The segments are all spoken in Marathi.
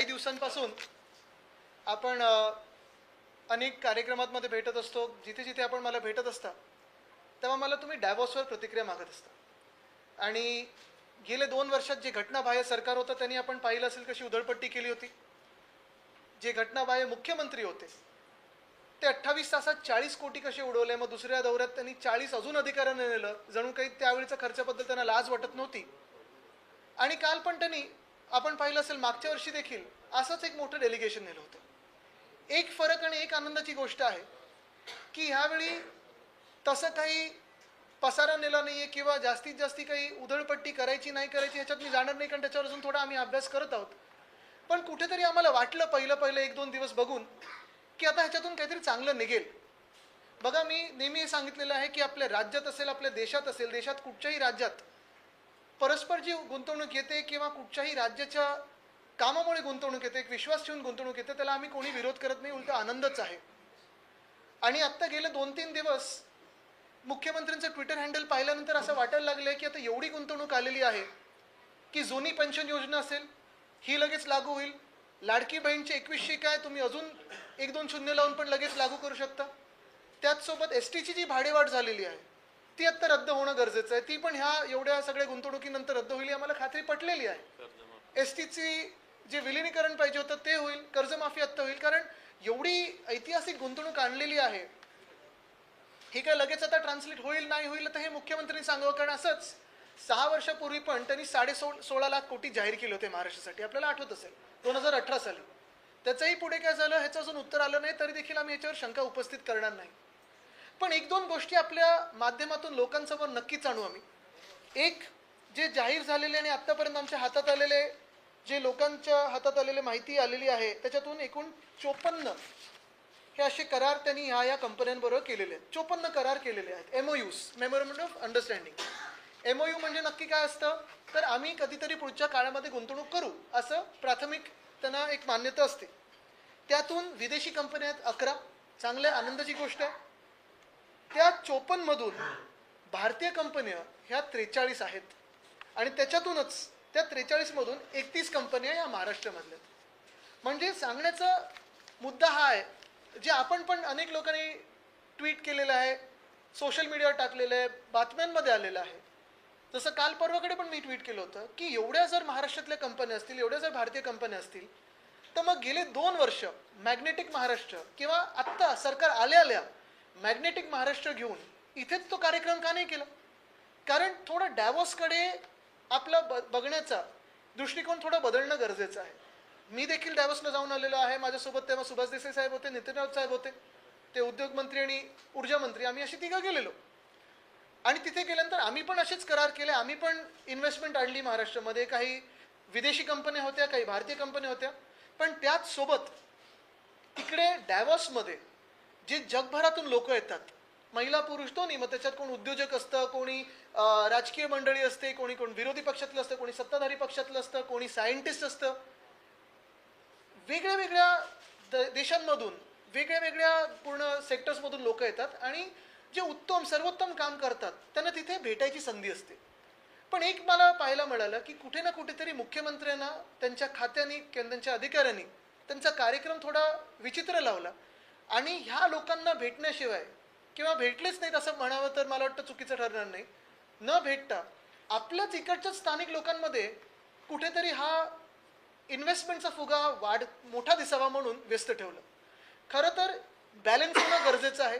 काही दिवसांपासून आपण अनेक कार्यक्रमांमध्ये भेटत असतो. जिथे जिथे आपण मला भेटत असता तेव्हा मला तुम्ही डॅवॉसवर प्रतिक्रिया मागत असता. आणि गेले दोन वर्षात जे घटनाबाह्य सरकार होतं त्यांनी आपण पाहिलं असेल कशी उधळपट्टी केली होती. जे घटनाबाह्य मुख्यमंत्री होते ते अठ्ठावीस तासात चाळीस कोटी कसे उडवले? मग दुसऱ्या दौऱ्यात त्यांनी चाळीस अजून अधिकाऱ्यांना नेलं. जणू काही त्यावेळीच्या खर्चाबद्दल त्यांना लाज वाटत नव्हती. आणि काल पण त्यांनी आपण पाहिलं असेल मागच्या वर्षी देखील असंच एक मोठं डेलिगेशन नेलं होतं. एक फरक आणि एक आनंदाची गोष्ट आहे की ह्यावेळी तसं काही पसारा नेला आहे किंवा जास्तीत जास्ती काही उधळपट्टी करायची नाही करायची ह्याच्यात मी जाणार नाही कारण त्याच्यावर अजून थोडा आम्ही अभ्यास करत आहोत. पण कुठेतरी आम्हाला वाटलं पहिलं पहिलं एक दोन दिवस बघून की आता ह्याच्यातून काहीतरी चांगलं निघेल. बघा मी नेहमी हे सांगितलेलं आहे की आपल्या राज्यात असेल आपल्या देशात असेल देशात कुठच्याही राज्यात परस्पर जी गुंतवणूक येते किंवा कुठच्याही राज्याच्या कामामुळे गुंतवणूक येते एक विश्वास ठेवून गुंतवणूक येते त्याला आम्ही कोणी विरोध करत नाही उलट आनंदच आहे. आणि आत्ता गेले दोन तीन दिवस मुख्यमंत्र्यांचं ट्विटर हँडल पाहिल्यानंतर असं वाटायला लागलं की आता एवढी गुंतवणूक आलेली आहे की जुनी पेन्शन योजना असेल ही लगेच लागू होईल. लाडकी बहीणची एकवीसशे काय तुम्ही अजून एक दोन शून्य लावून पण लगेच लागू करू शकता. त्याचसोबत एस टीची जी भाडेवाढ झालेली आहे ती आत्ता रद्द होणं गरजेचं आहे. ती पण ह्या एवढ्या सगळ्या गुंतवणुकीनंतर रद्द होईल आम्हाला खात्री पटलेली आहे. एस टीची जे विलिनीकरण पाहिजे होतं ते होईल कर्जमाफी आत्ता होईल कारण एवढी ऐतिहासिक गुंतवणूक आणलेली आहे. हे काय लगेच आता ट्रान्सलेट होईल नाही होईल तर हे मुख्यमंत्र्यांनी सांगावं कारण असंच सहा वर्षापूर्वी पण त्यांनी साडे सो सोळा लाख कोटी जाहीर केले होते महाराष्ट्रासाठी. आपल्याला आठवत असेल दोन हजार अठरा साली. त्याचंही पुढे काय झालं ह्याचं अजून उत्तर आलं नाही तरी देखील आम्ही याच्यावर शंका उपस्थित करणार नाही. पण एक दोन गोष्टी आपल्या माध्यमातून लोकांसमोर नक्कीच आणू आम्ही. एक जे जाहीर झालेले आणि आत्तापर्यंत आमच्या हातात आलेले जे लोकांच्या हातात आलेले माहिती आलेली आहे त्याच्यातून एकूण चोपन्न हे असे करार त्यांनी ह्या या कंपन्यांबरोबर केलेले आहेत. चोपन्न करार केलेले आहेत. MOUs memorandum of understanding MOU म्हणजे नक्की काय असतं? तर आम्ही कधीतरी पुढच्या काळामध्ये गुंतवणूक करू असं प्राथमिक त्यांना एक मान्यता असते. त्यातून विदेशी कंपन्या आहेत अकरा. चांगल्या आनंदाची गोष्ट आहे. त्या चोपन्नमधून भारतीय कंपन्या ह्या त्रेचाळीस आहेत आणि त्याच्यातूनच त्या त्रेचाळीसमधून एकतीस कंपन्या या महाराष्ट्रामधल्या आहेत. म्हणजे सांगण्याचा मुद्दा हा आहे जे आपण पण अनेक लोकांनी ट्विट केलेलं आहे सोशल मीडियावर टाकलेलं आहे बातम्यांमध्ये आलेलं आहे जसं काल परवाकडे पण मी ट्विट केलं होतं की एवढ्या जर महाराष्ट्रातल्या कंपन्या असतील एवढ्या जर भारतीय कंपन्या असतील तर मग गेले दोन वर्ष मॅग्नेटिक महाराष्ट्र किंवा आत्ता सरकार आल्या आल्या मॅग्नेटिक महाराष्ट्र घेऊन इथेच तो कार्यक्रम का नाही केला? कारण थोडं डॅवॉसकडे आपला ब बघण्याचा दृष्टिकोन थोडा बदलणं गरजेचं आहे. मी देखील डॅवॉसला जाऊन आलेलो आहे. माझ्यासोबत तेव्हा सुभाष देसाई साहेब होते नितीनराव साहेब होते ते उद्योगमंत्री आणि ऊर्जा मंत्री. आम्ही अशी तिघं गेलेलो. आणि तिथे गेल्यानंतर आम्ही पण असेच करार केले. आम्ही पण इन्व्हेस्टमेंट आणली महाराष्ट्रामध्ये. काही विदेशी कंपन्या होत्या काही भारतीय कंपन्या होत्या. पण त्याचसोबत तिकडे डॅवॉसमध्ये जे जगभरातून लोक येतात महिला पुरुष दोन्ही मग त्याच्यात कोण उद्योजक असतं कोणी राजकीय मंडळी असते कोणी कोण विरोधी पक्षातलं असतं कोणी सत्ताधारी पक्षातलं असतं कोणी सायंटिस्ट असतं. वेगळ्या वेगळ्या देशांमधून वेगळ्या वेगळ्या पूर्ण सेक्टर्समधून लोक येतात आणि जे उत्तम सर्वोत्तम काम करतात त्यांना तिथे भेटायची संधी असते. पण एक मला पाहायला मिळालं की कुठे ना कुठेतरी मुख्यमंत्र्यांना त्यांच्या खात्याने किंवा त्यांच्या अधिकाऱ्यांनी त्यांचा कार्यक्रम थोडा विचित्र लावला. आणि ह्या लोकांना भेटण्याशिवाय किंवा भेटलेच नाहीत असं म्हणावं तर मला वाटतं चुकीचं ठरणार नाही. न भेटता आपल्याच इकडच्याच स्थानिक लोकांमध्ये कुठेतरी हा इन्व्हेस्टमेंटचा फुगा वाढ मोठा दिसावा म्हणून व्यस्त ठेवलं. खरं तर बॅलन्स होणं गरजेचं आहे.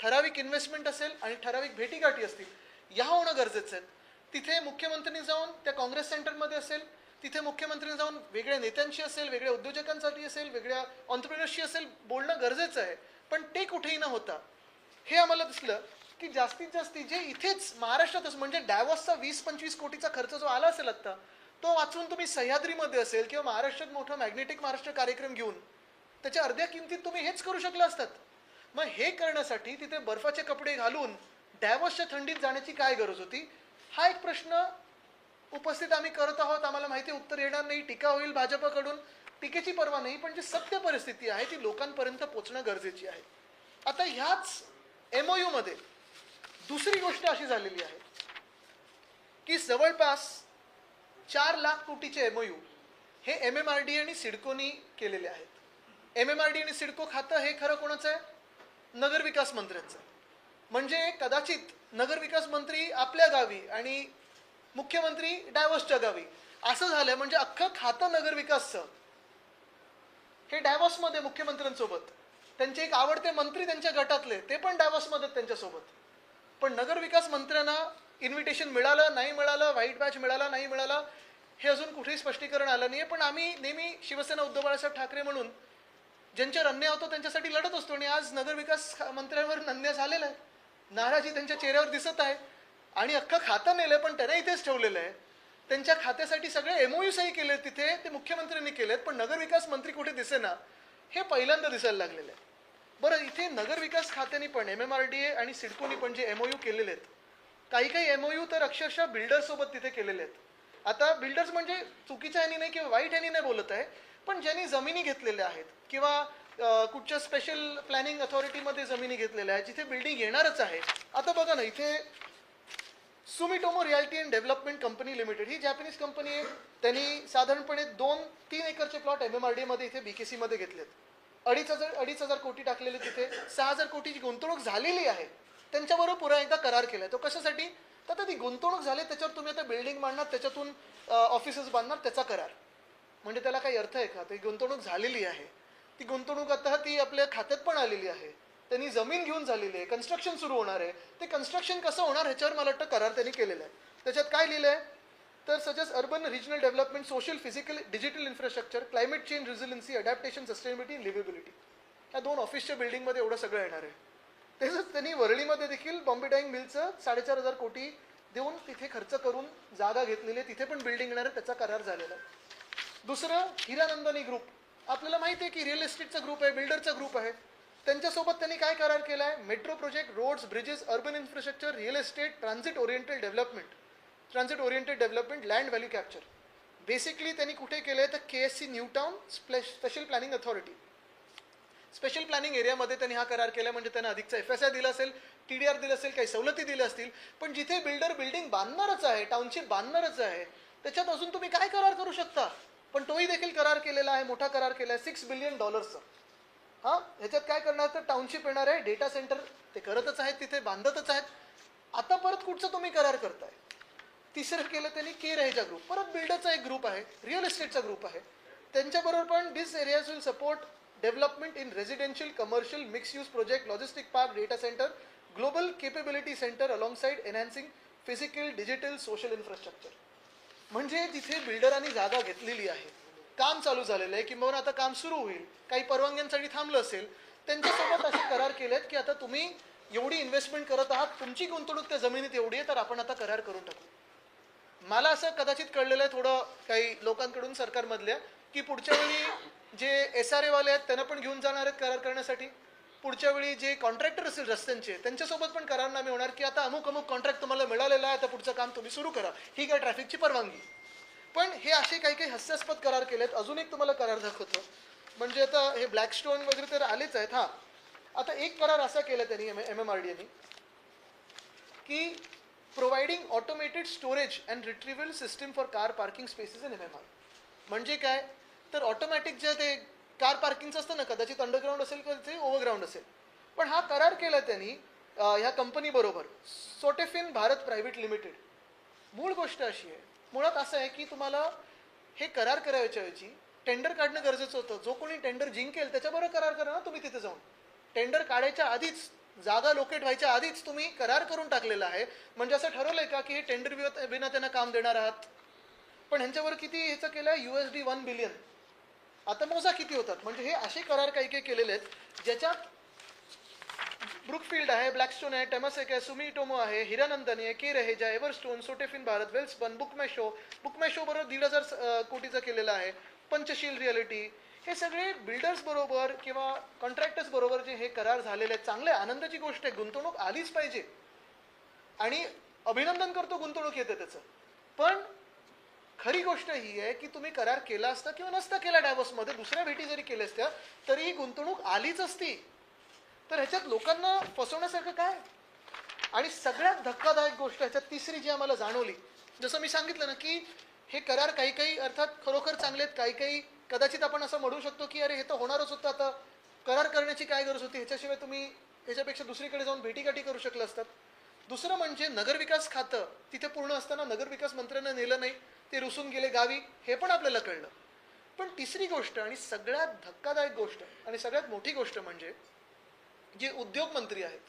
ठराविक इन्व्हेस्टमेंट असेल आणि ठराविक भेटीगाठी असतील ह्या होणं गरजेचं आहे. तिथे मुख्यमंत्र्यांनी जाऊन त्या काँग्रेस सेंटरमध्ये असेल तिथे मुख्यमंत्री जाऊन वेगळ्या नेत्यांशी असेल वेगळ्या उद्योजकांसाठी असेल वेगळ्या ऑन्टरप्रिनर्सशी असेल बोलणं गरजेचं आहे. पण ते कुठेही न होता हे आम्हाला दिसलं की जास्तीत जास्ती जे इथेच महाराष्ट्रातच म्हणजे डॅवॉसचा वीस पंचवीस कोटीचा खर्च जो आला असेल आत्ता तो वाचून तुम्ही सह्याद्रीमध्ये असेल किंवा महाराष्ट्रात मोठा मॅग्नेटिक महाराष्ट्र कार्यक्रम घेऊन त्याच्या अर्ध्या किमतीत तुम्ही हेच करू शकला असतात. मग हे करण्यासाठी तिथे बर्फाचे कपडे घालून डॅवॉसच्या थंडीत जाण्याची काय गरज होती? हा एक प्रश्न उपस्थित आम्ही करत आहोत. आम्हाला माहिती उत्तर येणार नाही टीका होईल भाजपकडून. टीकेची पर्वा नाही पण जी सत्य परिस्थिती आहे ती लोकांपर्यंत पोचणं गरजेची आहे. आता ह्याच एममध्ये दुसरी गोष्ट अशी झालेली आहे की जवळपास चार लाख कोटीचे एमओयू हे एम एम आर डी आणि सिडकोनी केलेले आहेत. एम एम आर डी आणि सिडको खातं हे खरं कोणाचं आहे? नगरविकास मंत्र्यांचं म्हणजे कदाचित नगरविकास मंत्री आपल्या गावी आणि मुख्यमंत्री डायव्हर्सच्या गावी. असं झालंय म्हणजे अख्खं खातं नगरविकासचं हे डायव्हर्समध्ये मुख्यमंत्र्यांसोबत. त्यांचे एक आवडते मंत्री त्यांच्या गटातले ते पण डायव्हर्समध्ये आहेत त्यांच्यासोबत. पण नगरविकास मंत्र्यांना इन्व्हिटेशन मिळालं नाही मिळालं व्हाईट बॅच मिळाला नाही मिळाला हे अजून कुठेही स्पष्टीकरण आलं नाही पण आम्ही नेहमी शिवसेना उद्धव बाळासाहेब ठाकरे म्हणून ज्यांच्यावर अन्याय होतो त्यांच्यासाठी लढत असतो आणि आज नगरविकास मंत्र्यांवर अन्याय झालेला आहे. नाराजी त्यांच्या चेहऱ्यावर दिसत आहे. आणि अख्खं खातं नेलं पण त्यांना इथेच ठेवलेलं आहे. त्यांच्या खात्यासाठी सगळे एमओयू सही केले तिथे ते मुख्यमंत्र्यांनी केलेत पण नगरविकास मंत्री कुठे दिसेना हे पहिल्यांदा दिसायला लागलेलं आहे. बरं इथे नगरविकास खात्याने पण M M R D A आणि सिडकोनी पण जे एमओयू केलेले आहेत काही काही एमओयू तर अक्षरशः बिल्डर्ससोबत तिथे केलेले आहेत. आता बिल्डर्स म्हणजे चुकीच्या ह्यानी नाही किंवा वाईट ह्यानी नाही बोलत आहे पण ज्यांनी जमिनी घेतलेल्या आहेत किंवा कुठच्या स्पेशल प्लॅनिंग अथॉरिटीमध्ये जमिनी घेतलेल्या आहेत जिथे बिल्डिंग येणारच आहे. आता बघा ना इथे Sumitomo realty and development company limited he Japanese company आहे. त्यांनी साधारणपणे दोन तीन एकरचे प्लॉट एम एम आर डीमध्ये इथे बी के सीमध्ये घेतलेत. अडीच हजार अडीच हजार कोटी टाकलेले तिथे. सहा हजार कोटीची गुंतवणूक झालेली आहे. त्यांच्याबरोबर पुन्हा एकदा करार केलाय. तो कशासाठी? तर आता ती गुंतवणूक झाली त्याच्यावर तुम्ही आता बिल्डिंग बांधणार त्याच्यातून ऑफिसेस बांधणार त्याचा करार. म्हणजे त्याला काही अर्थ आहे का? ती गुंतवणूक झालेली आहे. ती गुंतवणूक आता ती आपल्या खात्यात पण आलेली आहे. त्यांनी जमीन घेऊन झालेली आहे कन्स्ट्रक्शन सुरू होणार आहे. ते कन्स्ट्रक्शन कसं होणार ह्याच्यावर मला वाटतं करार त्यांनी केलेला आहे. त्याच्यात काय लिहिलं आहे तर सजेस urban regional development social physical digital infrastructure climate change resiliency adaptation sustainability liveability या दोन ऑफिसच्या बिल्डिंगमध्ये एवढं सगळं येणार आहे. तसंच त्यांनी वरळीमध्ये देखील बॉम्बे डाईंग मिलचं साडेचार हजार कोटी देऊन तिथे खर्च करून जागा घेतलेली आहे. तिथे पण बिल्डिंग येणार आहे. त्याचा करार झालेला आहे. दुसरं हिरानंदनी ग्रुप आपल्याला माहिती आहे की रिअल इस्टेटचा ग्रुप आहे बिल्डरचा ग्रुप आहे. त्यांच्यासोबत त्यांनी काय करार केला आहे metro project roads bridges urban infrastructure real estate transit oriented development transit oriented development land value capture basically त्यांनी कुठे केलं आहे तर K S C new town special planning authority special planning एरियामध्ये त्यांनी हा करार केला म्हणजे त्यांना अधिकचा एफ एस आय दिला असेल टी डी आर दिलं असेल काही सवलती दिल्या असतील पण जिथे बिल्डर बिल्डिंग बांधणारच आहे टाउनशिप बांधणारच आहे त्याच्यात अजून तुम्ही काय करार करू शकता? पण तोही देखील करार केलेला आहे मोठा करार केला आहे सिक्स बिलियन डॉलर्सचा हा ह्याच्यात काय करणार तर टाउनशिप येणार आहे डेटा सेंटर ते करतच आहेत तिथे बांधतच आहेत. आता परत कुठचं तुम्ही करार करताय? तिसरं केलं त्यांनी के रहेजा ग्रुप परत बिल्डरचा एक ग्रुप आहे रिअल इस्टेटचा ग्रुप आहे. त्यांच्याबरोबर पण this areas will support development in residential commercial mix use project logistic park data centre global capability centre alongside enhancing physical digital social infrastructure म्हणजे तिथे बिल्डरांनी जागा घेतलेली आहे काम चालू झालेलं आहे किंवा आता काम सुरू होईल. काही परवानग्यांसाठी थांबलं असेल त्यांच्यासोबत असे करार केलेत की आता तुम्ही एवढी इन्व्हेस्टमेंट करत आहात तुमची गुंतवणूक त्या जमिनीत एवढी आहे तर आपण आता करार करून टाकू. मला असं कदाचित कळलेलं आहे थोडं काही लोकांकडून सरकारमधल्या की पुढच्या वेळी जे एस आर एवाले आहेत त्यांना पण घेऊन जाणार आहेत करार करण्यासाठी. पुढच्या वेळी जे कॉन्ट्रॅक्टर असतील रस्त्यांचे त्यांच्यासोबत पण करारनामे होणार की आता अमुक अमुक कॉन्ट्रॅक्ट तुम्हाला मिळालेला आहे आता पुढचं काम तुम्ही सुरू करा. ही काय ट्रॅफिकची परवानगी? पण हे असे काही काही हास्यास्पद करार केले आहेत अजून एक तुम्हाला करार दाखवतो. म्हणजे आता हे ब्लॅक स्टोन वगैरे तर आलेच आहेत हां. आता एक करार असा केला त्यांनी M M M R D यांनी की providing automated storage and retrieval system for car parking spaces in M M R म्हणजे काय? तर ऑटोमॅटिक जे ते कार पार्किंगचं असतं ना कदाचित अंडरग्राऊंड असेल किंवा ते ओव्हरग्राऊंड असेल. पण हा करार केला त्यांनी ह्या कंपनीबरोबर सोटेफिन भारत प्रायव्हेट लिमिटेड मूळ गोष्ट अशी आहे मुळात असं आहे की तुम्हाला हे करार करायच्या ऐवजी टेंडर काढणं गरजेचं होतं. जो कोणी टेंडर जिंकेल त्याच्याबरोबर करार करा ना तुम्ही तिथे जाऊन. टेंडर काढायच्या आधीच जागा लोकेट व्हायच्या आधीच तुम्ही करार करून टाकलेला आहे. म्हणजे असं ठरवलंय का की हे टेंडर विना त्यांना काम देणार आहात? पण ह्यांच्यावर किती ह्याचं केलं आहे U S D one billion आता मोजा किती होतात? म्हणजे हे असे करार काही काही केलेले आहेत ज्याच्यात ब्रुकफिल्ड आहे ब्लॅकस्टोन आहे टेमसेक आहे सुमिटोमो आहे हिरानंदनी आहे के रहेजा एव्हरस्टोन सोटेफिन भारत वेल्सबन बुकमॅशो बुकमॅशो बरोबर दीड हजार कोटीचा केलेला आहे. पंचशील रिअलिटी हे सगळे बिल्डर्स बरोबर किंवा कॉन्ट्रॅक्टर्स बरोबर जे हे करार झालेले आहेत चांगले आनंदाची गोष्ट आहे. गुंतवणूक आलीच पाहिजे. आणि अभिनंदन करतो गुंतवणूक येते त्याचं. पण खरी गोष्ट ही आहे की तुम्ही करार केला असता किंवा नसता केला डॅवॉसमध्ये दुसऱ्या भेटी जरी केल्या असत्या तरी ही गुंतवणूक आलीच असती. तर ह्याच्यात लोकांना फसवण्यासारखं काय? आणि सगळ्यात धक्कादायक गोष्ट ह्याच्यात तिसरी जी आम्हाला जाणवली जसं मी सांगितलं ना की हे करार काही काही अर्थात खरोखर चांगले आहेत काही काही कदाचित आपण असं म्हणू शकतो की अरे हे तर होणारच होतं आता करार करण्याची काय गरज होती? ह्याच्याशिवाय तुम्ही ह्याच्यापेक्षा दुसरीकडे जाऊन भेटीगाठी करू शकलं असतात. दुसरं म्हणजे नगरविकास खातं तिथे पूर्ण असताना नगरविकास मंत्र्यांना नेलं नाही ते रुसून गेले गावी हे पण आपल्याला कळलं. पण तिसरी गोष्ट आणि सगळ्यात धक्कादायक गोष्ट आणि सगळ्यात मोठी गोष्ट म्हणजे जे उद्योग मंत्री आहेत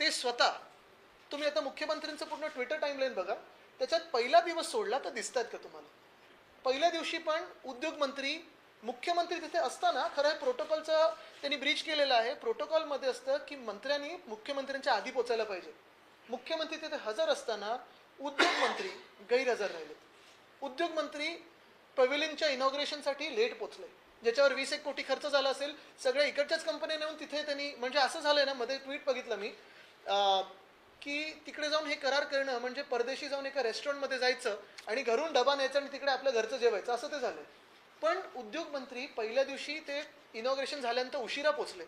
ते स्वतः तुम्ही आता मुख्यमंत्र्यांचं पूर्ण ट्विटर टाईमलाईन बघा त्याच्यात पहिला दिवस सोडला तर दिसतात का तुम्हाला? पहिल्या दिवशी पण उद्योगमंत्री मुख्यमंत्री तिथे असताना खरं आहे प्रोटोकॉलचं त्यांनी ब्रीच केलेलं आहे. प्रोटोकॉलमध्ये असतं की मंत्र्यांनी मुख्यमंत्र्यांच्या आधी पोचायला पाहिजे. मुख्यमंत्री तिथे हजर असताना उद्योगमंत्री गैरहजर राहिलेत. उद्योगमंत्री पवेलिंगच्या इनॉग्रेशनसाठी लेट पोचले. ज्याच्यावर वीस एक कोटी खर्च झाला असेल सगळ्या इकडच्याच कंपन्या नेऊन तिथे त्यांनी म्हणजे असं झालंय ना मध्ये ट्विट बघितलं मी की तिकडे जाऊन हे करार करणं म्हणजे परदेशी जाऊन एका रेस्टॉरंटमध्ये जायचं आणि घरून डबा न्यायचा आणि तिकडे आपल्या घरचं जेवायचं असं ते झालं पण उद्योगमंत्री पहिल्या दिवशी ते इनॉग्रेशन झाल्यानंतर उशिरा पोचले.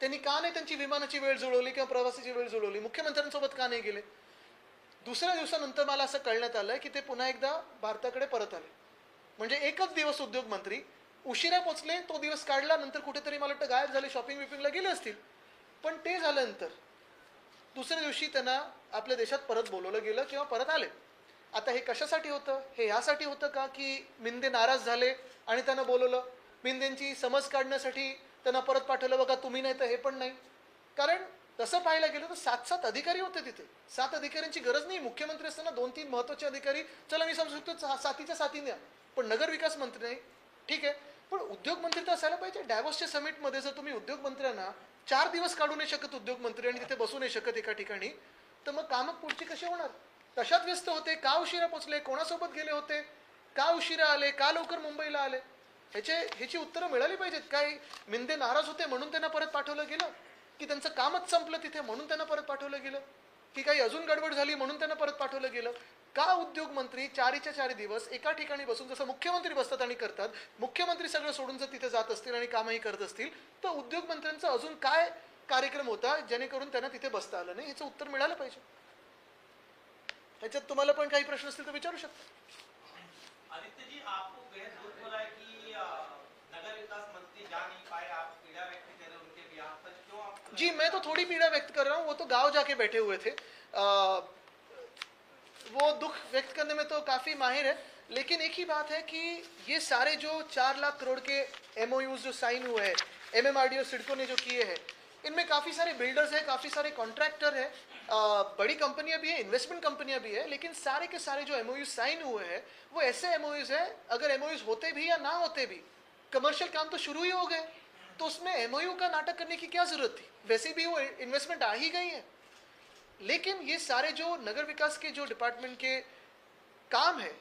त्यांनी का नाही त्यांची विमानाची वेळ जुळवली किंवा प्रवासाची वेळ जुळवली? मुख्यमंत्र्यांसोबत का नाही गेले? दुसऱ्या दिवसानंतर मला असं कळण्यात आलं की ते पुन्हा एकदा भारताकडे परत आले. म्हणजे एकच दिवस उद्योगमंत्री उशिरा पोचले तो दिवस काढला नंतर कुठेतरी मला वाटतं गायब झाले शॉपिंग विपिंगला गेले असतील. पण ते झाल्यानंतर दुसऱ्या दिवशी त्यांना आपल्या देशात परत बोलवलं गेलं किंवा परत आले. आता हे कशासाठी होतं? हे ह्यासाठी होतं का की मिंदे नाराज झाले आणि त्यांना बोलवलं? मिंदेंची समज काढण्यासाठी त्यांना परत पाठवलं बघा तुम्ही नाही तर हे पण नाही. कारण तसं पाहायला गेलं तर सात सात अधिकारी होते तिथे. सात अधिकाऱ्यांची गरज नाही. मुख्यमंत्री असताना दोन तीन महत्त्वाचे अधिकारी चला मी समजू शकतो साथीच्या सातीच्या पण नगर विकास मंत्री नाही ठीक आहे पण उद्योग मंत्री तर असायला पाहिजे. डायव्हर्सच्या समिटमध्ये जर तुम्ही उद्योग मंत्र्यांना चार दिवस काढू नाही शकत उद्योग मंत्री आणि तिथे बसू नाही शकत एका ठिकाणी तर मग कामं पुढची कशी होणार? कशात व्यस्त होते का उशिरा पोचले कोणासोबत गेले होते का उशिरा आले का लवकर मुंबईला आले? ह्याचे ह्याची उत्तरं मिळाली पाहिजेत. काय मिंदे नाराज होते म्हणून त्यांना परत पाठवलं गेलं? की त्यांचं कामच संपलं तिथे म्हणून त्यांना परत पाठवलं गेलं? की काही अजून गडबड झाली म्हणून त्यांना परत पाठवलं गेलं. का उद्योग मंत्री चारीच्या चारी दिवस एका ठिकाणी बसून जसं मुख्यमंत्री बसतात आणि करतात मुख्यमंत्री सगळं सोडून जर तिथे जात असतील आणि कामही करत असतील तर उद्योग मंत्र्यांचा अजून काय कार्यक्रम होता जेणेकरून त्यांना तिथे बसता आलं नाही? याचं उत्तर मिळालं पाहिजे. ह्याच्यात तुम्हाला पण काही प्रश्न असतील तर विचारू शकता. आदित्य जी आपको बेहद दुख हो है कि नगर विकास मंत्री जा नहीं पाए आप? जी मैं तो थोड़ी पीड़ा व्यक्त कर रहा हूँ वो तो गाँव जाके बैठे हुए थे। आ, वो दुख व्यक्त करने में तो काफ़ी माहिर है लेकिन एक ही बात है कि ये सारे जो चार लाख करोड़ के एम जो साइन हुए हैं एम एम सिडको ने जो किए हैं इनमें काफ़ी सारे बिल्डर्स हैं काफ़ी सारे कॉन्ट्रैक्टर हैं बड़ी कंपनियाँ भी हैं इन्वेस्टमेंट कंपनियाँ भी हैं लेकिन सारे के सारे जो एम साइन हुए हैं वो ऐसे एम हैं अगर एम होते भी या ना होते भी कमर्शियल काम तो शुरू ही हो गए। तो उसमें एमओयू का नाटक करने की क्या ज़रूरत थी? वैसे भी वो इन्वेस्टमेंट आ ही गई है। लेकिन ये सारे जो नगर विकास के जो डिपार्टमेंट के काम है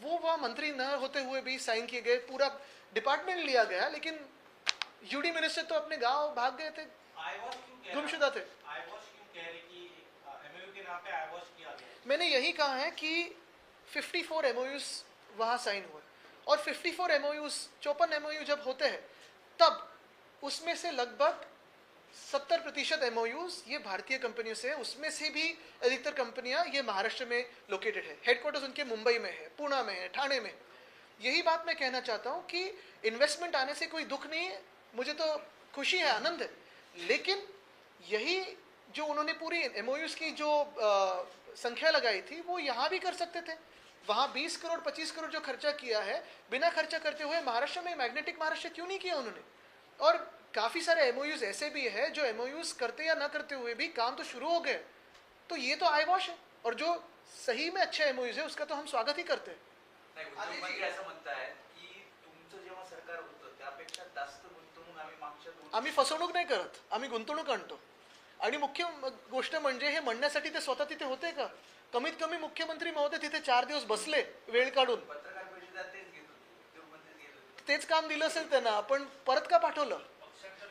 वो वह मंत्री न होते हुए भी साइन किए गए पूरा डिपार्टमेंट लिया गया लेकिन यूडी मिनिस्टर तो अपने गाँव भाग गए थे। गुमशुदा थे। मैंने यही कहा है कि 54 फोर एम वहाँ साइन हुए। और 54 फोर एम चौपन एम जब होते हैं तब उसमें से लगभग 70 प्रतिशत एम ये भारतीय कंपनियों से है। उसमें से भी अधिकतर कंपनियाँ ये महाराष्ट्र में लोकेटेड है। हेडक्वार्टर्स उनके मुंबई में है, पूना में है, ठाणे में। यही बात मैं कहना चाहता हूँ कि इन्वेस्टमेंट आने से कोई दुख नहीं है। मुझे तो खुशी है, आनंद है। लेकिन यही जो उन्होंने पूरी एम की जो संख्या लगाई थी, वो यहाँ भी कर सकते थे। वहाँ 20 करोड़ 25 करोड़ जो खर्चा किया है, बिना खर्चा करते हुए महाराष्ट्र में मैग्नेटिक महाराष्ट्र क्यों नहीं किया उन्होंने? और काफ़ी सारे एम ऐसे भी है जो एम करते या ना करते हुए भी काम तो शुरू हो गए। तो ये तो आई वॉश है। और जो सही में अच्छे एम है उसका तो हम स्वागत ही करते हैं। नाही उद्योगमंत्री असं म्हणताय की तुमचं जेव्हा सरकार होतं त्यापेक्षा जास्त गुंतवणूक आम्ही फसवणूक नाही करत आम्ही गुंतवणूक आणतो. आणि मुख्य गोष्ट म्हणजे हे म्हणण्यासाठी ते स्वतः तिथे होते का? कमीत कमी मुख्यमंत्री महोदय तिथे चार दिवस बसले वेळ काढून. तेच काम दिलं असेल त्यांना पण परत का पाठवलं?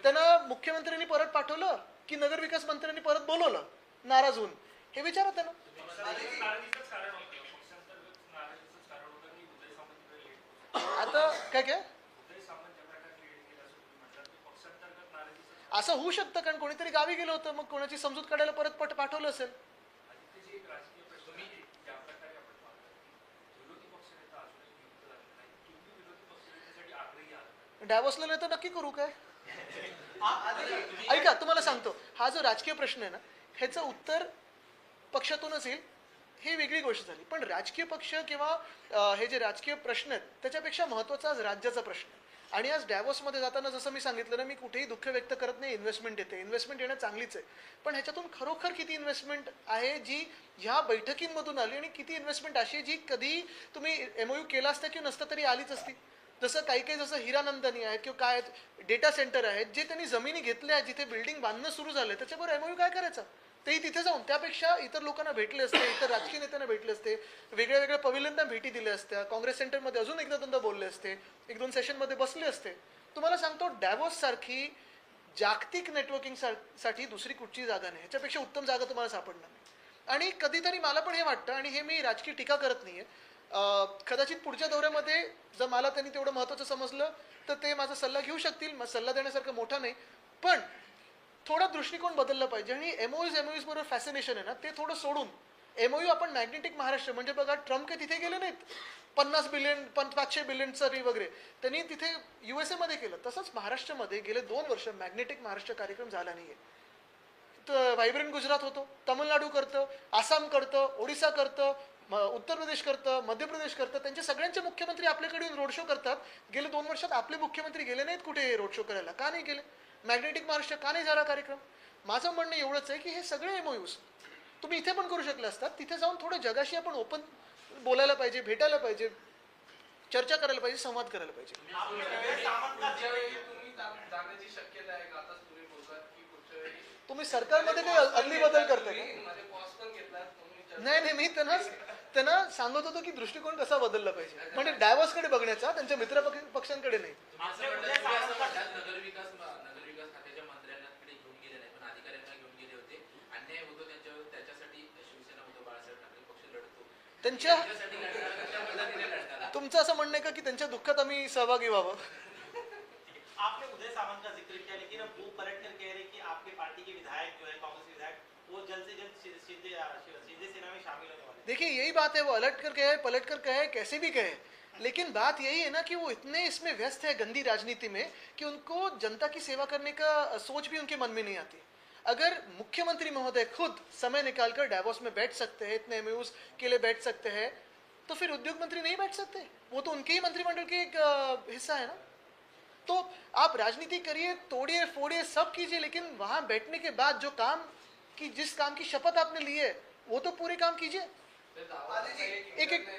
त्यांना मुख्यमंत्र्यांनी परत पाठवलं की नगरविकास मंत्र्यांनी परत बोलवलं? नाराज होऊन. हे विचारा त्यांना. आता काय काय? असं असं होऊ शकतं कारण कोणीतरी गावी गेलं होतं मग कोणाची समजूत काढायला परत पट पाठवलं असेल आदित्यजी एक राजकीय प्रश्न आहे ज्या प्रकारे आपण पाहतो की विरोधी डॅवॉसला नाही तर नक्की करू काय? ऐका तुम्हाला सांगतो. हा जो राजकीय प्रश्न आहे ना ह्याचं उत्तर पक्षातूनच येईल. ही वेगळी गोष्ट झाली. पण राजकीय पक्ष किंवा हे जे राजकीय प्रश्न आहेत त्याच्यापेक्षा महत्त्वाचा आज राज्याचा प्रश्न आहे. आणि आज डॅवॉसमध्ये जाताना जसं मी सांगितलं ना मी कुठेही दुःख व्यक्त करत नाही इन्व्हेस्टमेंट येते. इन्व्हेस्टमेंट येणं चांगलीच आहे. पण ह्याच्यातून खरोखर किती इन्व्हेस्टमेंट आहे जी ह्या बैठकींमधून आली आणि किती इन्व्हेस्टमेंट अशी आहे जी कधी तुम्ही एमओयू केला असता किंवा नसता तरी आलीच असती? जसं काही काही जसं हिरानंदनी आहेत किंवा काय डेटा सेंटर आहेत जे त्यांनी जमिनी घेतल्या आहेत जिथे बिल्डिंग बांधणं सुरू झालं त्याच्याबरोबर एमओयू काय करायचं? तेही तिथे जाऊन त्यापेक्षा इतर लोकांना भेटले असते इतर राजकीय नेत्यांना भेटले असते वेगळ्या वेगळ्या पविलियनना भेटी दिल्या असत्या काँग्रेस सेंटरमध्ये अजून एकदा दोनदा बोलले असते एक दोन सेशनमध्ये बसले असते. तुम्हाला सांगतो डॅवोस सारखी जागतिक नेटवर्किंगसाठी दुसरी कुठची जागा नाही ह्याच्यापेक्षा उत्तम जागा तुम्हाला सापडणार नाही. आणि कधीतरी मला पण हे वाटतं आणि हे मी राजकीय टीका करत नाहीये कदाचित पुढच्या दौऱ्यामध्ये जर मला त्यांनी तेवढं महत्त्वाचं समजलं तर ते माझा सल्ला घेऊ शकतील. मग सल्ला देण्यासारखं मोठा नाही. पण थोडा दृष्टिकोन बदलला पाहिजे आणि एमओयूज एमओयूज बरोबर फॅसिनेशन आहे ना ते थोडं सोडून एमओयू आपण मॅग्नेटिक महाराष्ट्र म्हणजे बघा ट्रम्प काही तिथे गेले नाहीत. पन्नास बिलियन पण पाचशे बिलियनचं री वगैरे. त्यांनी तिथे यू एस एमध्ये केलं. तसंच महाराष्ट्रामध्ये गेले दोन वर्ष मॅग्नेटिक महाराष्ट्र कार्यक्रम झाला नाही आहे तर व्हायब्रंट गुजरात होतो तमिळनाडू करतं आसाम करतं ओडिसा करतं उत्तर प्रदेश करतं मध्य प्रदेश करतं त्यांचे सगळ्यांचे मुख्यमंत्री आपल्याकडे येऊन रोड शो करतात. गेले दोन वर्षात आपले मुख्यमंत्री गेले नाहीत कुठे रोड शो करायला? का नाही गेले? मॅग्नेटिक महाराष्ट्र का नाही झाला कार्यक्रम? माझं म्हणणं एवढंच आहे की हे सगळे एमओयूज तुम्ही इथे पण करू शकले असतात. तिथे जाऊन थोडं जगाशी आपण ओपन बोलायला पाहिजे भेटायला पाहिजे चर्चा करायला पाहिजे संवाद करायला पाहिजे. वेळी तुम्ही सरकारमध्ये काही अदली बदल करताय का? नाही नाही मी त्यांना त्यांना सांगत होतो की दृष्टिकोन कसा बदलला पाहिजे. म्हणजे डायव्हर्सकडे बघण्याचा त्यांच्या मित्र पक्षांकडे नाही. त्यांच्या तुमचं असं म्हणणं आहे का की त्यांच्या दुःखात आम्ही सहभागी व्हावं? आपने उदय सामंत का जिक्र किया लेकिन अब वो पलट कर कह रहे कि आपके पार्टी के विधायक जो है कांग्रेस के विधायक देखिए, यही बात है, वो अलट कर कहे, पलट कर कहे, कैसे भी कहे। लेकिन बात यही है ना कि वो इतने इसमें व्यस्त है गंदी राजनीति में कि उनको जनता की सेवा करने का सोच भी उनके मन में नहीं आती। अगर मुख्यमंत्री महोदय खुद समय निकालकर डैवोस में बैठ सकते हैं, इतने एम के लिए बैठ सकते हैं तो फिर उद्योग मंत्री नहीं बैठ सकते। वो तो उनके ही मंत्रिमंडल के एक हिस्सा है ना। तो आप राजनीति करिए, तोड़िए, फोड़िए, सब कीजिए, लेकिन वहाँ बैठने के बाद जो काम की जिस काम की शपथ आपने ली है वो तो पूरे काम कीजिए एक एक-?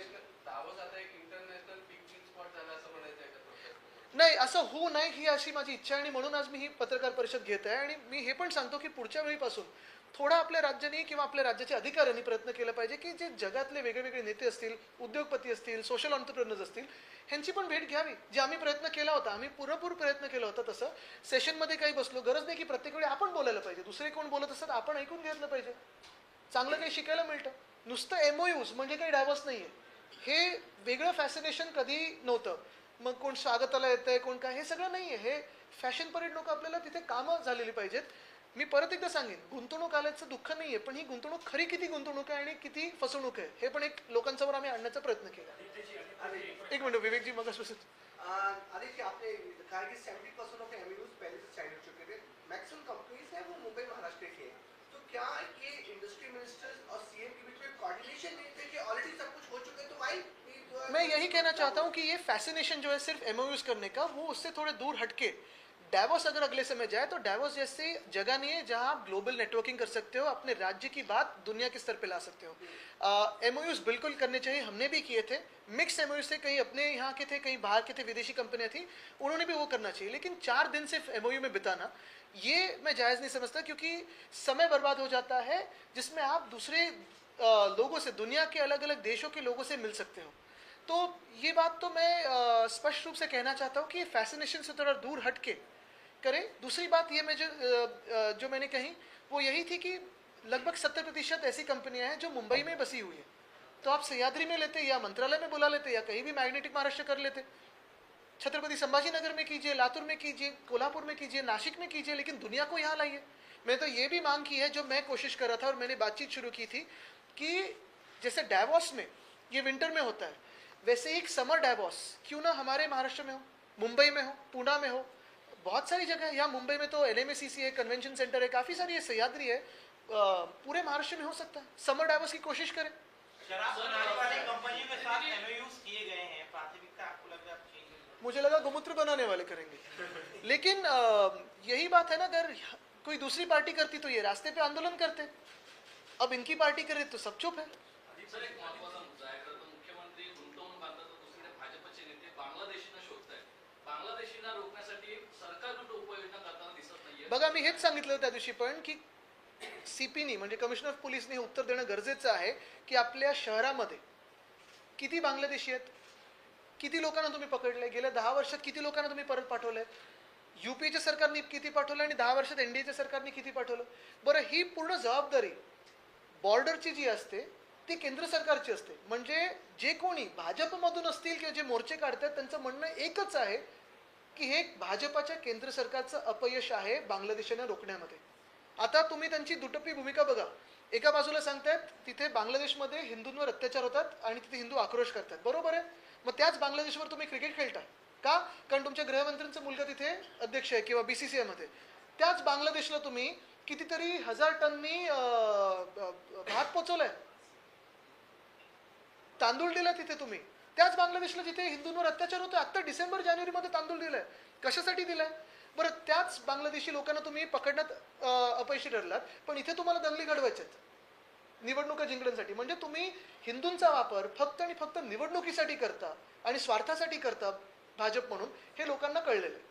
नाही असं होऊ नये ही अशी माझी इच्छा आहे आणि म्हणून आज मी ही पत्रकार परिषद घेत आहे आणि मी हे पण सांगतो की पुढच्या वेळीपासून थोडा आपल्या राज्याने किंवा आपल्या राज्याच्या अधिकाऱ्यांनी प्रयत्न केला पाहिजे की जे जगातले वेगळे वेगळे नेते असतील उद्योगपती असतील सोशल ऑन्टरप्रिनर्स असतील ह्यांची पण भेट घ्यावी. जे आम्ही प्रयत्न केला होता आम्ही पुरेपूर प्रयत्न केला होता तसं सेशनमध्ये काही बसलो. गरज नाही की प्रत्येक वेळी आपण बोलायला पाहिजे. दुसरे कोण बोलत असतात आपण ऐकून घेतलं पाहिजे. चांगलं काही शिकायला मिळतं. नुसतं एमओयूज म्हणजे काही डायव्हर्स नाही आहे हे वेगळं फॅसिनेशन कधी नव्हतं. मग कोण स्वागताला येत आहे कोण काय हे सगळं नाही आहे हे फॅशन परेड लोक आपल्याला तिथे कामं झालेली पाहिजेत. मी परत एकदा सांगेन गुंतवणूक आल्याचं दुःख नाही आहे पण ही गुंतवणूक खरी किती गुंतवणूक आहे आणि किती फसवणूक आहे हे पण एक लोकांसमोर आम्ही आणण्याचा प्रयत्न केला. एक मिनिट विवेकजी मग देखिए आपने कहा कि सेवेंटी परसेंट ऑफ एमयूज पहले से साइन हो चुके थे मैक्सिमम कंपनीज है वो मुंबई महाराष्ट्र की है। तो क्या ये इंडस्ट्री मिनिस्टर्स और सीएम के बीच में कोऑर्डिनेशन नहीं थे कि ऑलरेडी सब कुछ हो चुका है तो वाई मैं यही कहना चाहता हूँ कि ये फैसिनेशन जो है सिर्फ एमओयूज करने का वो उससे थोड़े दूर हटके डैवोस अगर अगले समय जाए तो डैवोस जैसे जगह नहीं है जहाँ आप ग्लोबल नेटवर्किंग कर सकते हो, अपने राज्य की बात दुनिया के स्तर पे ला सकते हो। एमओयूज बिल्कुल करने चाहिए, हमने भी किए थे। मिक्स एमओयूज थे कहीं अपने यहाँ के थे, कहीं बाहर के थे, विदेशी कंपनियाँ थी, उन्होंने भी वो करना चाहिए। लेकिन चार दिन सिर्फ़ एमओयू में बिताना, ये मैं जायज़ नहीं समझता, क्योंकि समय बर्बाद हो जाता है, जिसमें आप दूसरे लोगों से, दुनिया के अलग अलग देशों के लोगों से मिल सकते हो। तो ये बात तो मैं स्पष्ट रूप से कहना चाहता हूँ कि फैसिनेशन से थोड़ा दूर हट के करें। दूसरी बात ये मैं जो जो मैंने कही, वो यही थी कि लगभग सत्तर प्रतिशत ऐसी कंपनियाँ हैं जो मुंबई में बसी हुई है। तो आप सह्याद्री में लेते या मंत्रालय में बुला लेते या कहीं भी मैग्नेटिक महाराष्ट्र कर लेते। छत्रपति संभाजीनगर में कीजिए, लातूर में कीजिए, कोल्हापुर में कीजिए नासिक में कीजिए, लेकिन दुनिया को यहाँ लाइए। मैं तो ये भी मांग की है, जो मैं कोशिश कर रहा था और मैंने बातचीत शुरू की थी, कि जैसे डायवॉस में, ये विंटर में होता है, वैसे एक समर डायवॉस क्यों ना हमारे महाराष्ट्र में हो, मुंबई में हो पूना में हो बहुत सारी जगह है। यहाँ मुंबई में तो एल एम है कन्वेंशन सेंटर है काफ़ी सारी है सह्याद्री है। पूरे महाराष्ट्र में हो सकता है। समर डाइवर्स की कोशिश करें। हैं। है? मुझे लगा गोमूत्र बनाने वाले करेंगे। लेकिन यही बात है ना अगर कोई दूसरी पार्टी करती तो ये रास्ते पे आंदोलन करते। अब इनकी पार्टी करे तो सब चुप है। बांगलादेशींना रोखण्यासाठी सरकार कुठं उपाययोजना करताना दिसत नाहीये. बघा मी हेच सांगितलं त्या दिवशी पण की सीपीनी म्हणजे कमिशनर ऑफ पोलिसने हे उत्तर देणं गरजेचं आहे की आपल्या शहरामध्ये किती बांगलादेशी आहेत? किती लोकांना तुम्ही पकडले गेल्या दहा वर्षात किती लोकांना तुम्ही परत पाठवलंय? युपीच्या सरकारने किती पाठवलं आणि दहा वर्षात एनडीएच्या सरकारने किती पाठवलं? बरं ही पूर्ण जबाबदारी बॉर्डरची जी असते ती केंद्र सरकारची असते. म्हणजे जे कोणी भाजपमधून असतील किंवा जे मोर्चे काढतात त्यांचं म्हणणं एकच आहे की हे भाजपाच्या केंद्र सरकारचं अपयश आहे बांगलादेशाने रोखण्यामध्ये. आता तुम्ही त्यांची दुटप्पी भूमिका बघा. एका बाजूला सांगतायत तिथे बांगलादेशमध्ये हिंदूंवर अत्याचार होतात आणि तिथे हिंदू आक्रोश करतात. बरोबर आहे? मग त्याच बांगलादेशवर तुम्ही क्रिकेट खेळता का? कारण तुमच्या गृहमंत्र्यांचा मुलगा तिथे अध्यक्ष आहे किंवा बीसीसीआयमध्ये. त्याच बांगलादेशला तुम्ही कितीतरी हजार टननी भात पोचवलाय. तांदूळ दिला तिथे तुम्ही. त्याच बांगलादेशला जिथे हिंदूंवर अत्याचार होतो आता डिसेंबर जानेवारीमध्ये तांदूळ दिलाय. कशासाठी दिलाय? बरं त्याच बांगलादेशी लोकांना तुम्ही पकडण्यात अपयशी ठरलात पण इथे तुम्हाला दंगली घडवायच्यात निवडणुका जिंकण्यासाठी. म्हणजे तुम्ही हिंदूंचा वापर फक्त आणि फक्त निवडणुकीसाठी करता आणि स्वार्थासाठी करता भाजप म्हणून हे लोकांना कळलेलं आहे.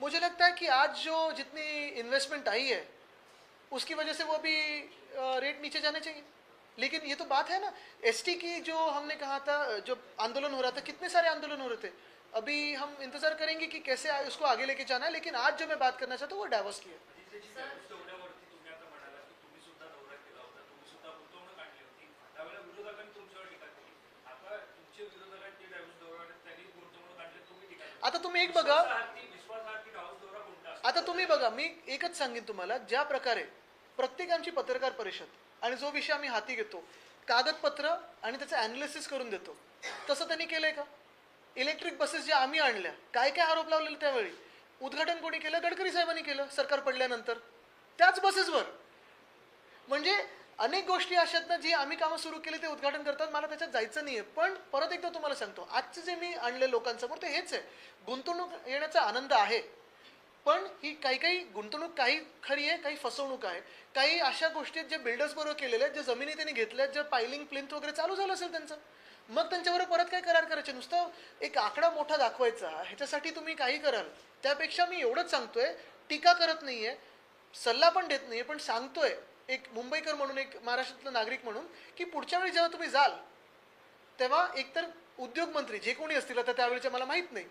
मुझे लगता है कि आज जो जितनी इन्वेस्टमेंट आई है उसकी वजह से वो अभी रेट नीचे जाने चाहिए। लेकिन ये तो बात है ना एसटी की जो हमने कहा था जो आंदोलन हो रहा था कितने सारे आंदोलन हो रहे थे? अभी हम इंतज़ार करेंगे कि कैसे उसको आगे लेके जाना है लेकिन आज जो मैं बात करना चाहता हूँ वो डायवर्स की है। आता तुम्ही एक बघा? आता तुम्ही बघा मी एकच सांगेन तुम्हाला ज्या प्रकारे प्रत्येकांची पत्रकार परिषद. आणि जो विषय आम्ही हाती घेतो कागदपत्र आणि त्याचं ॲनालिसिस करून देतो. तसं त्यांनी केलंय का? इलेक्ट्रिक बसेस ज्या आम्ही आणल्या काय काय आरोप लावलेले त्यावेळी? उद्घाटन कोणी केलं? गडकरी साहेबांनी केलं सरकार पडल्यानंतर. त्याच बसेसवर म्हणजे अनेक गोष्टी अशा आहेत ना जी आम्ही कामं सुरू केली ते उद्घाटन करतात मला त्याच्यात जायचं नाही आहे पण परत एकदा तुम्हाला सांगतो आजचे जे मी आणले लोकांसमोर ते हेच आहे. गुंतवणूक येण्याचा आनंद आहे. पण ही काही काही गुंतवणूक काही खरी आहे काही फसवणूक आहे. काही अशा गोष्टी आहेत बिल्डर्स बरोबर केलेल्या आहेत ज्या जमिनी त्यांनी घेतल्या आहेत ज्या पायलिंग प्लिंथ वगैरे चालू झालं असेल त्यांचं मग त्यांच्याबरोबर परत काय करार करायचे? नुसतं एक आकडा मोठा दाखवायचा ह्याच्यासाठी तुम्ही काही कराल. त्यापेक्षा मी एवढंच सांगतोय टीका करत नाही आहे सल्ला पण देत नाहीये पण सांगतोय एक मुंबईकर म्हणून एक महाराष्ट्रातला नागरिक म्हणून की पुढच्या वेळी जेव्हा तुम्ही जाल तेव्हा एकतर उद्योगमंत्री जे कोणी असतील आता त्यावेळेचे मला माहीत नाही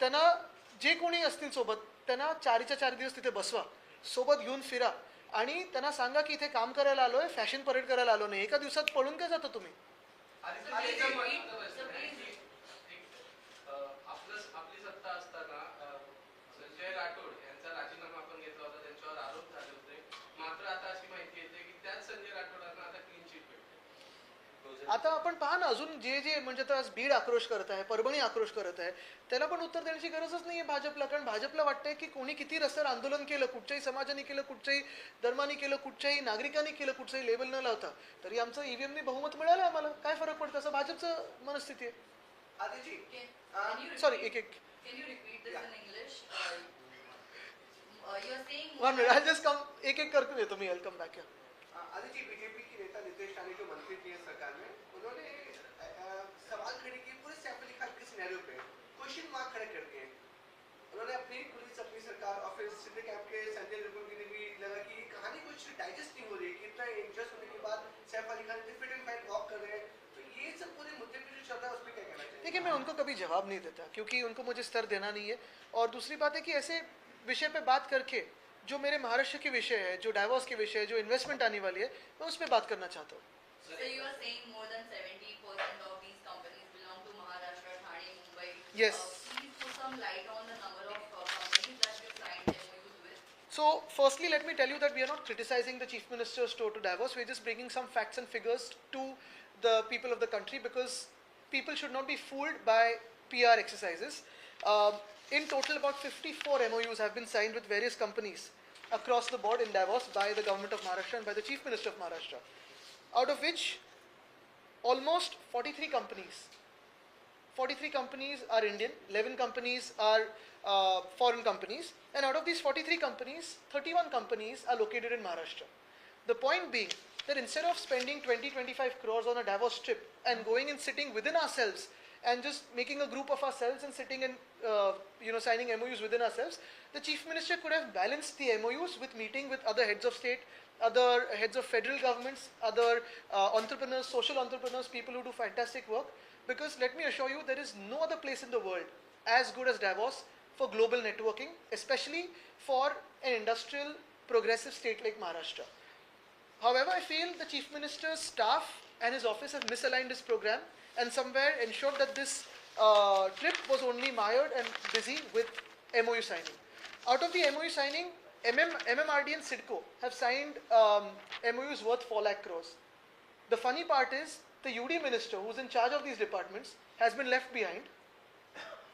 त्यांना जे कोणी असतील सोबत त्यांना चारीच्या चार दिवस तिथे बसवा. सोबत घेऊन फिरा. आणि त्यांना सांगा की इथे काम करायला आलोय फॅशन परेड करायला आलो नाही. एका दिवसात पळून काय जाता तुम्ही आदित्यजी, एक- एक- एक- एक- अ, आपलं आपली सत्ता असताना अ, संजय राठोड यांचा राजीनामा आपण घेतला होता त्यांच्यावर आरोप झाले होते मात्र आता अशी माहिती येते की त्याच संजय राठोडांना आता क्लीन चिट भेटते आता आपण पहा ना अजून जे जे म्हणजे आता आज बीड आक्रोश करत आहे परभणी आक्रोश करत आहे त्याला पण उत्तर देण्याची गरजच नाही आहे भाजपला. कारण भाजपला वाटतंय की कोणी किती रस्त्यावर आंदोलन केलं कुठच्याही समाजाने केलं कुठच्याही धर्माने केलं कुठच्याही नागरिकांनी केलं कुठचंही लेबल न लावता. तरी आमचं ईव्हीएमनी बहुमत मिळालं आम्हाला. काय फरक पडतं? असं भाजपचं मनस्थिती आहे. सॉरी एक एक. One minute I just come एक एक करके देतो मी. वेलकम बैक आदिजी बीजेपी के नेता नीतीश जो मंत्री थे सरकार में, उन्होंने सवाल खड़े किए, पूरे के सिनेरियो पे। क्वेश्चन मार्क खड़े उन्होंने अपनी पुलिस, अपनी सरकार और फिर सिंधे कैंप के संजय ने भी लगा कि कहानी कुछ डाइजेस्ट नहीं हो रही है, कि इतना इंजस्ट होने के बाद Saif Ali Khan fit and fine walk कर रहे हैं। तो जो देखिए, मैं उनको कभी जवाब नहीं देता, क्योंकि उनको मुझे स्तर देना नहीं है। और दूसरी बात है कि ऐसे विषय पे बात करके जो मेरे महाराष्ट्र के विषय है जो डाइवोर्स के विषय है जो इन्वेस्टमेंट आने वाली है मैं उस पर बात करना चाहता हूँ So you are saying more than 70% of these companies belong to Maharashtra, Thane, Mumbai. Yes. Uh, please put some light on the number of uh, companies that you signed MOUs with. So, firstly, let me tell you that we are not criticizing the Chief Minister's tour to Davos. We're just bringing some facts and figures to the people of the country because people should not be fooled by PR exercises. Um, in total, about 54 MOUs have been signed with various companies across the board in Davos by the government of Maharashtra and by the Chief Minister of Maharashtra. Out of which, almost 43 companies 43 companies are Indian, 11 companies are uh, foreign companies, and out of these 43 companies, 31 companies are located in Maharashtra. The point being that instead of spending 20 25 crores on a Davos trip and going and sitting within ourselves and just making a group of ourselves and sitting and uh, you know signing MOUs within ourselves, the chief minister could have balanced the MOUs with meeting with other heads of state, other heads of federal governments, other uh, entrepreneurs, social entrepreneurs, people who do fantastic work. Because let me assure you, there is no other place in the world as good as Davos for global networking, especially for an industrial, progressive state like Maharashtra. However, I feel the Chief Minister's staff and his office have misaligned his program and somewhere ensured that this uh, trip was only mired and busy with MOU signing. Out of the MOU signing, MM, MMRD and SIDCO have signed um, MOUs worth 4 lakh crores. The funny part is the UD minister, who's in charge of these departments, has been left behind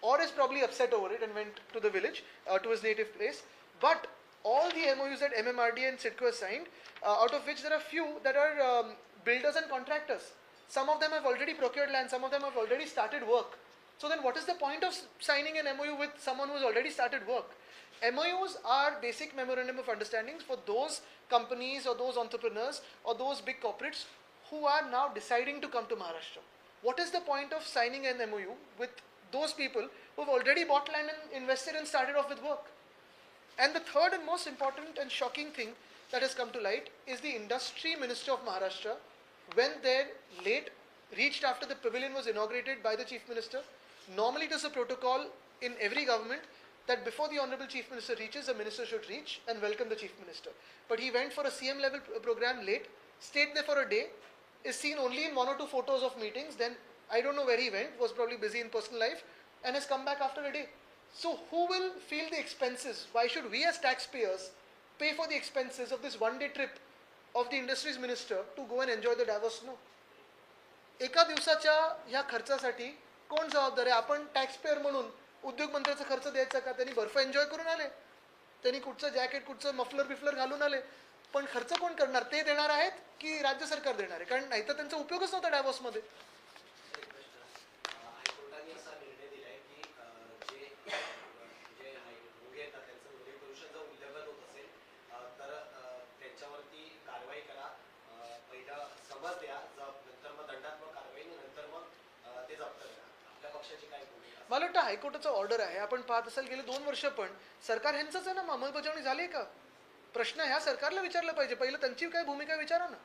or is probably upset over it and went to the village, uh, to his native place. But all the MOUs that MMRD and SIDCO signed, uh, out of which there are few that are um, builders and contractors. Some of them have already procured land, some of them have already started work. So then what is the point of signing an MOU with someone who has already started work? MOUs are basic memorandum of understandings for those companies or those entrepreneurs or those big corporates who are now deciding to come to Maharashtra. What is the point of signing an MOU with those people who have already bought land and invested and started off with work? And the third and most important and shocking thing that has come to light is the industry minister of Maharashtra went there late, reached after the pavilion was inaugurated by the chief minister. Normally, is a protocol in every government that before the honorable chief minister reaches, the minister should reach and welcome the chief minister. But he went for a CM level program late, stayed there for a day, is seen only in one or two photos of meetings. Then I don't know where he went, was probably busy in personal life, and has come back after a day. So, who will feel the expenses? Why should we as taxpayers pay for the expenses of this one day trip of the industries minister to go and enjoy the diverse snow? एका दिवसाच्या ह्या खर्चासाठी कोण जबाबदार आहे? आपण टॅक्सपेअर म्हणून उद्योग मंत्र्याचा खर्च द्यायचा का? त्यांनी बर्फ एन्जॉय करून आले. त्यांनी कुठचं जॅकेट कुठचं मफलर बिफलर घालून आले. पण खर्च कोण करणार? ते देणार आहेत की राज्य सरकार देणार आहे? कारण नाहीतर त्यांचा उपयोगच नव्हता डायव्हर्समध्ये एक प्रश्न हायकोर्टाने असा निर्णय दिलाय की अं, जे अं, जे हाय- रोगी येतात त्यांचं रोगी प्रदूषण जर उल्लंघन होत असेल अं, तर अं, त्यांच्यावरती कारवाई करा अं, पहिलं समज द्या ज- नंतर मग दंडात्मक कारवाई आणि नंतर मग अं, ते जप्त करा आपल्या पक्षाची काय भूमिका असेल? मला वाटतं हायकोर्टाचा ऑर्डर आहे. आपण पाहत असाल गेले दोन वर्ष पण सरकार ह्यांचंच आहे ना अंमलबजावणी झाली का? प्रश्न ह्या सरकारला विचारला पाहिजे. पहिलं त्यांची काय भूमिका विचारा ना.